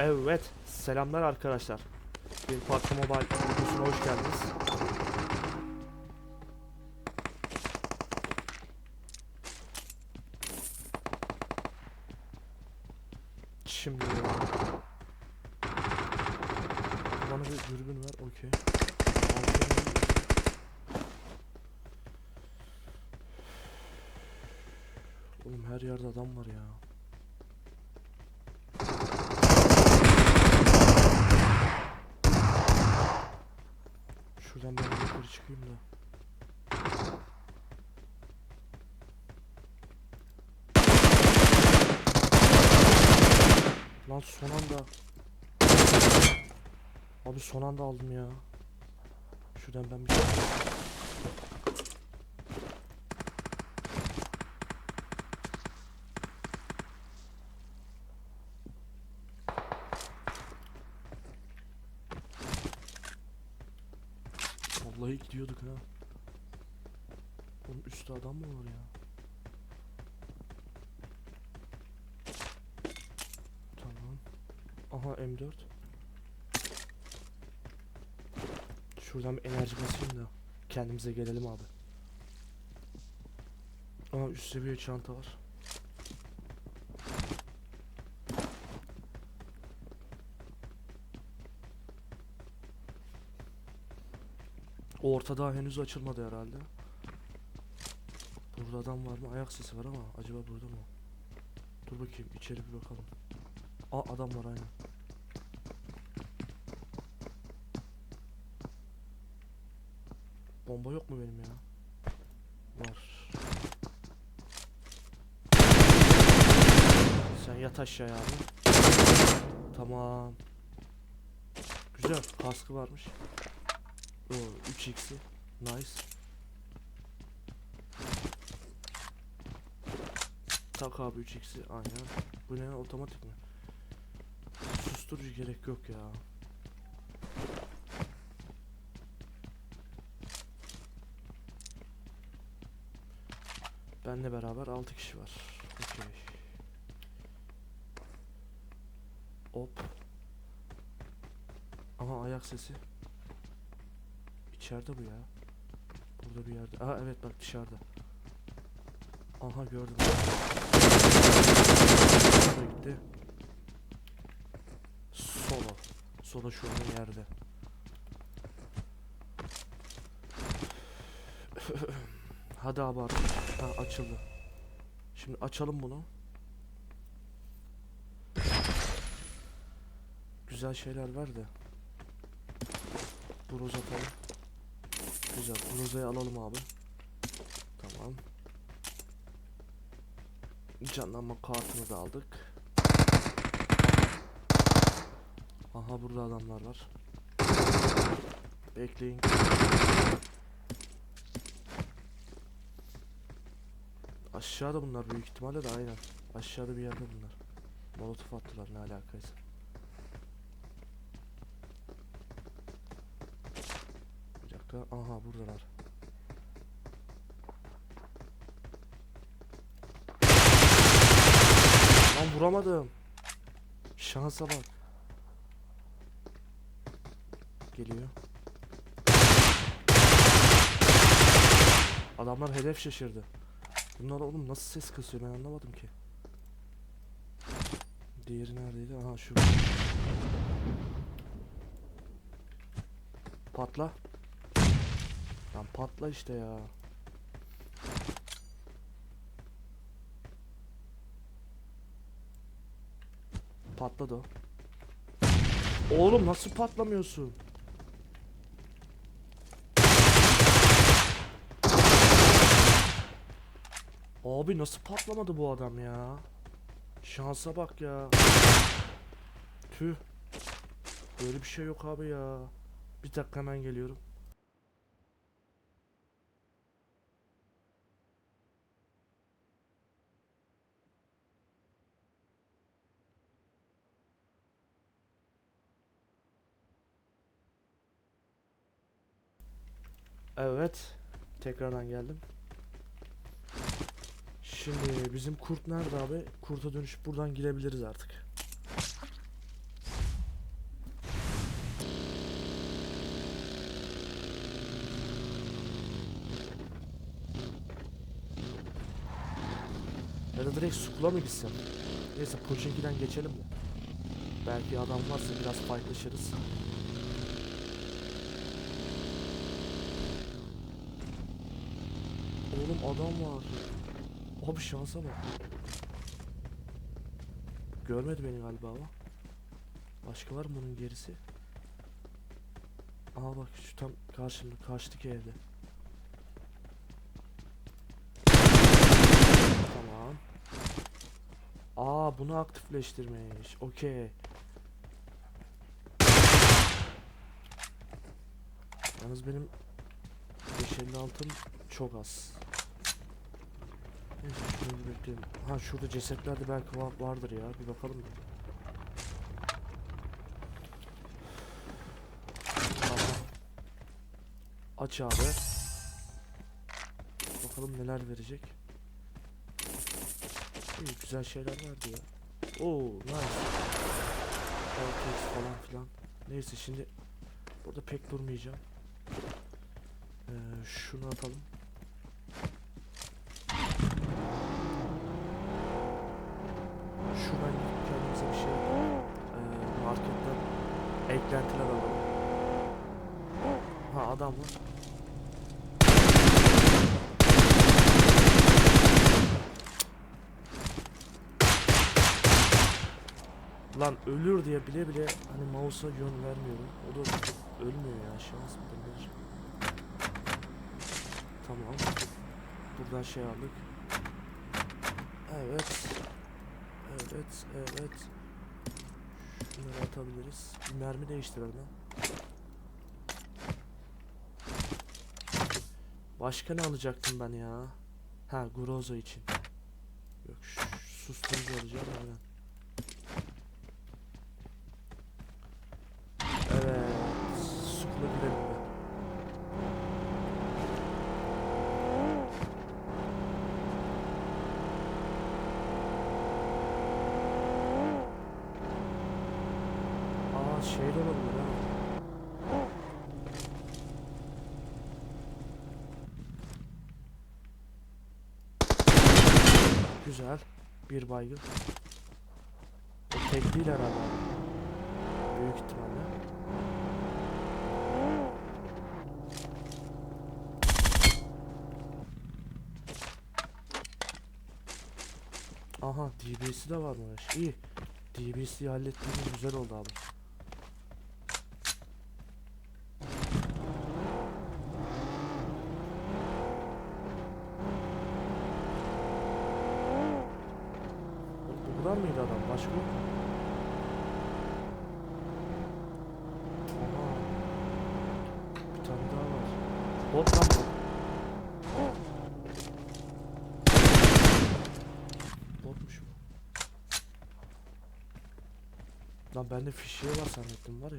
Evet, selamlar arkadaşlar. Bir PUBG Mobile videosuna hoş geldiniz. Şimdi bana bir dürbün ver, okey. Oğlum her yerde adam var ya. Şuradan ben çıkayım da. Lan son anda. Abi son anda aldım ya. Şuradan ben bir Vallahi gidiyorduk ha. Oğlum üstte adam mı var ya? Tamam. Aha M4. Şuradan bir enerji basayım da kendimize gelelim abi. Aa üst seviye çanta var. Ortada henüz açılmadı herhalde. Burada adam var mı? Ayak sesi var ama acaba burada mı? Dur bakayım içeri bir bakalım. Aa adam var aynen. Bomba yok mu benim ya? Var. Sen yat aşağıya abi. Tamam. Güzel. Kaskı varmış. Oo, 3x'i. Nice. Tak abi 3x'i. Aynen. Bu ne otomatik mi? Susturucu gerek yok ya. Benle beraber 6 kişi var. Okey. Hop. Aha ayak sesi. İçeride bu ya. Burada bir yerde. Aa evet bak dışarıda. Aha gördüm. Gitti. Solo. Solo şu an yerde. Hadi abi. Ha açıldı. Şimdi açalım bunu. Güzel şeyler ver de. Broz atalım. Güzel. Broza'yı alalım abi. Tamam. Canlanma kartını da aldık. Aha burada adamlar var. Bekleyin. Aşağıda bunlar büyük ihtimalle de aynen. Aşağıda bir yerde bunlar. Molotof attılar ne alakaysa. Bir dakika. Aha buradalar. Lan vuramadım. Şansa bak. Geliyor. Adamlar hedef şaşırdı. Bunlar oğlum nasıl ses kasıyor ben anlamadım ki. Diğeri neredeydi? Aha şu. Patla. Lan patla işte ya. Patladı o. Oğlum nasıl patlamıyorsun? Abi nasıl patlamadı bu adam ya? Şansa bak ya. Tüh. Böyle bir şey yok abi ya. Bir dakika hemen geliyorum. Evet. Tekrardan geldim. Şimdi bizim kurt nerede abi? Kurta dönüşüp buradan girebiliriz artık. Ya da direkt sukula mı gitsem? Neyse Poçinki'den geçelim mi? Belki adam varsa biraz paylaşırız. Oğlum adam var. Abi şansa bak. Görmedi beni galiba ama. Başka var mı bunun gerisi? Aha bak şu tam karşımda karşıdaki evde. Tamam. Aa bunu aktifleştirmiş. Okey. Yalnız benim 556'm çok az. Bekleyelim. Ha şurada cesetler de belki va- vardır ya. Bir bakalım. Aha. Aç abi. Bakalım neler verecek. İyi güzel şeyler vardı ya. Oo nice. Cortex falan filan. Neyse şimdi burada pek durmayacağım. Ee, şunu atalım. Şuradan gidip kendimize bir şey ee, marketten eklentiler alalım. Ha adam var. Lan ölür diye bile bile hani mouse'a yön vermiyorum. O da ölmüyor ya şans nedir? Tamam. Buradan şey aldık. Evet. Evet, evet. Şunları atabiliriz. Bir mermi değiştirelim. Başka ne alacaktım ben ya? Ha, Grozo için. Yok, susturucu alacağım aynen. Evet, sukula girelim be. Aa şey de olabilir ha. Güzel. Bir baygın. O tek değil herhalde. Büyük ihtimalle. Aha DB'si de varmış. İyi. DB'si hallettiğimiz güzel oldu abi. Oğlum Bu kadar mıydı adam? Başka yok mu? Aha. Bir tane daha var. Bot lan bu. Botmuş bu. Lan bende fişeği var zannettim var ya.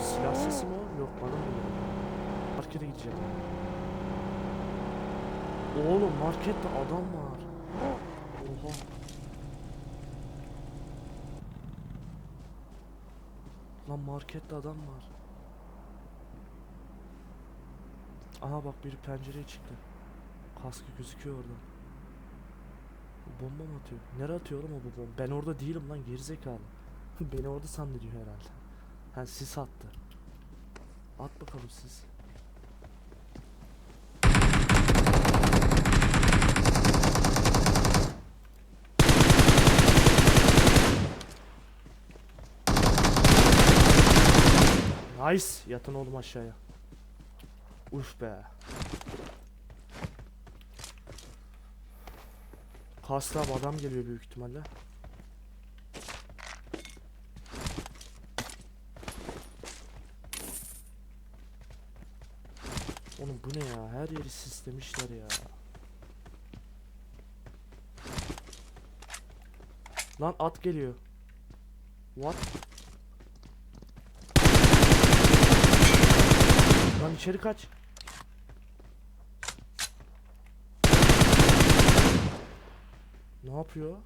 Silah sesi mi o? Yok bana mı? Markete gideceğim. Oğlum markette adam var. Oha. Lan markette adam var. Aha bak biri pencereye çıktı. Kaskı gözüküyor oradan. Bomba mı atıyor? Nereye atıyor oğlum o bomba? Ben orada değilim lan gerizekalı. Beni orada zannediyor herhalde. Ha sis attı. At bakalım siz. Nice. Yatın oğlum aşağıya. Uf be. Kaslı adam geliyor büyük ihtimalle. Oğlum bu ne ya? Her yeri sislemişler ya. Lan at geliyor. What? Lan içeri kaç. Ne yapıyor?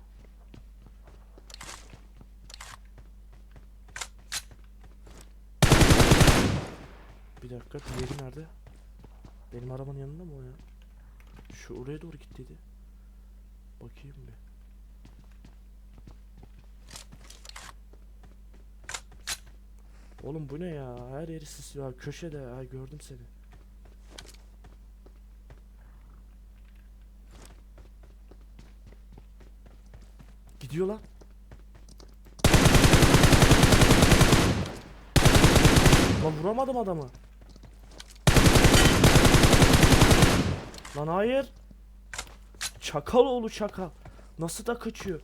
Bir dakika diğeri nerede? Benim arabanın yanında mı o ya? Şu oraya doğru gittiydi. Bakayım bir. Oğlum bu ne ya? Her yeri sisliyor. Köşede ha gördüm seni. Gidiyor lan. Lan vuramadım adamı. Lan hayır. Çakal oğlu çakal. Nasıl da kaçıyor?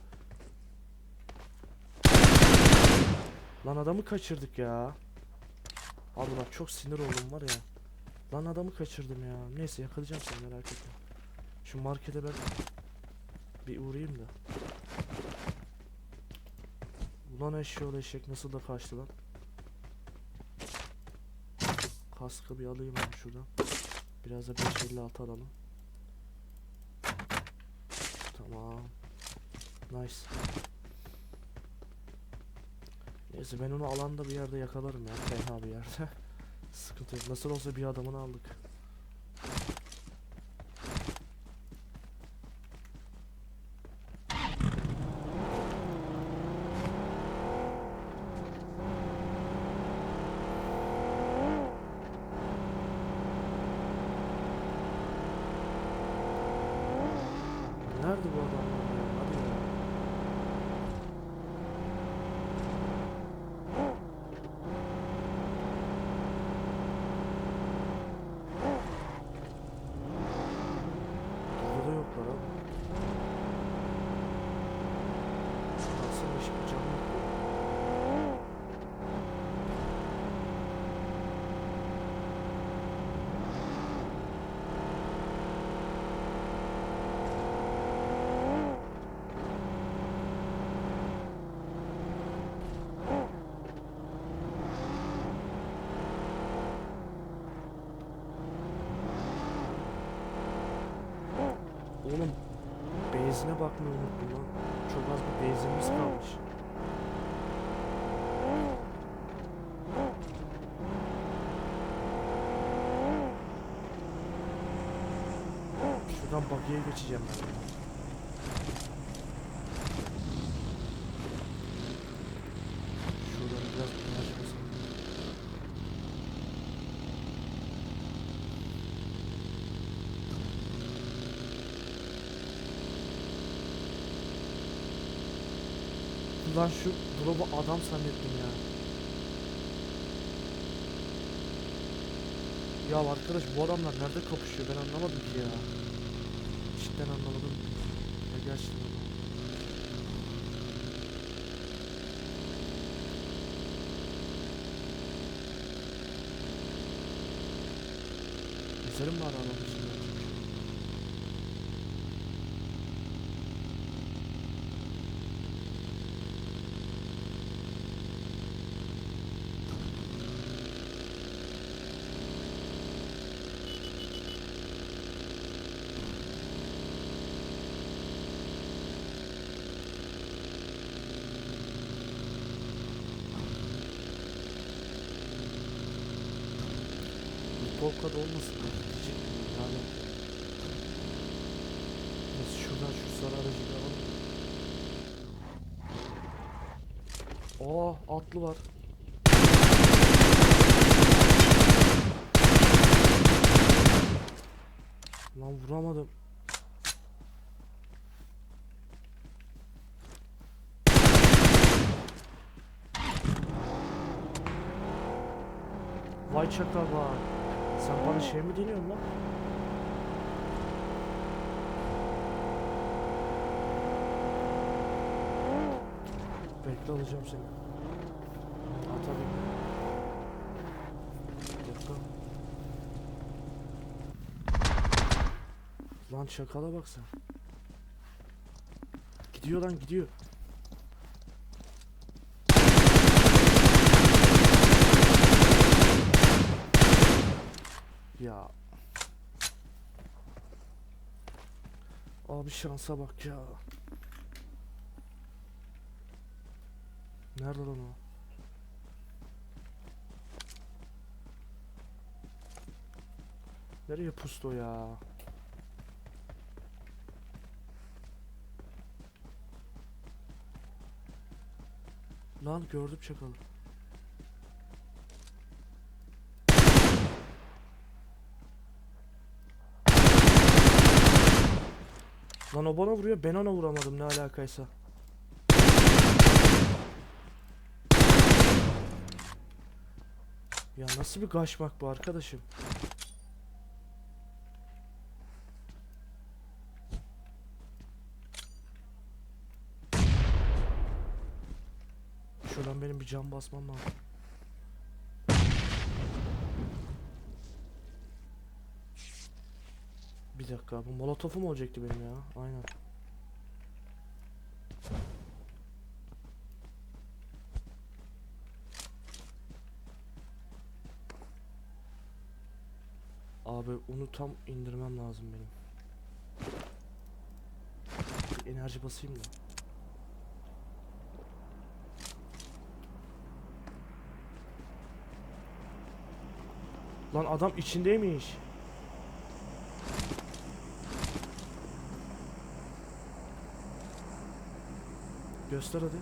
Lan adamı kaçırdık ya. Abi bak çok sinir oldum var ya. Lan adamı kaçırdım ya. Neyse yakalayacağım seni merak etme. Şu markete ben bir uğrayayım da. Ulan eşeğoğlu eşek nasıl da kaçtı lan. Kaskı bir alayım abi şuradan. Biraz da 556 alalım. Tamam. Nice. Neyse ben onu alanda bir yerde yakalarım ya. Tenha bir yerde. Sıkıntı yok. Nasıl olsa bir adamını aldık. Nerede bu adamlar ya? Hadi ya. Burada yoklar abi. Nasıl hiçbir canı yok. Oğlum benzine bakmayı unuttum lan. Çok az bir benzinimiz kalmış. Şuradan bagiye geçeceğim ben. ya. Şuradan biraz enerji basalım. Lan şu drop'u adam zannettim ya. Ya arkadaş bu adamlar nerede kapışıyor ben anlamadım ki ya. Cidden anlamadım. Ya gerçekten. Gezelim bari adamın Polka'da olmasın yani. Neyse şuradan şu sarı aracı bir alalım. Aa atlı var. Lan vuramadım. Vay çakal vay. Sen bana şey mi deniyorsun lan? Bekle alacağım seni. Tabii. Bir dakika. Lan çakala bak. Gidiyor lan gidiyor. Ya. Abi şansa bak ya. Nerede lan o? Nereye pustu o ya? Lan gördüm çakalı. Lan o bana vuruyor ben ona vuramadım ne alakaysa. Ya nasıl bir kaçmak bu arkadaşım? Şuradan benim bir cam basmam lazım. Bir dakika bu molotofum olacaktı benim ya. Aynen. Abi onu tam indirmem lazım benim. Bir enerji basayım da. Lan adam içindeymiş. Göster hadi.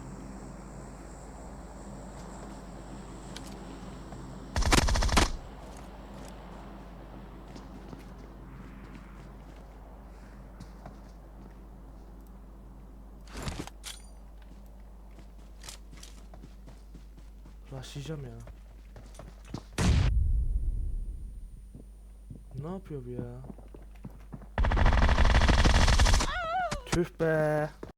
Başlayacağım ya. Ne yapıyor bu ya? Tüh be.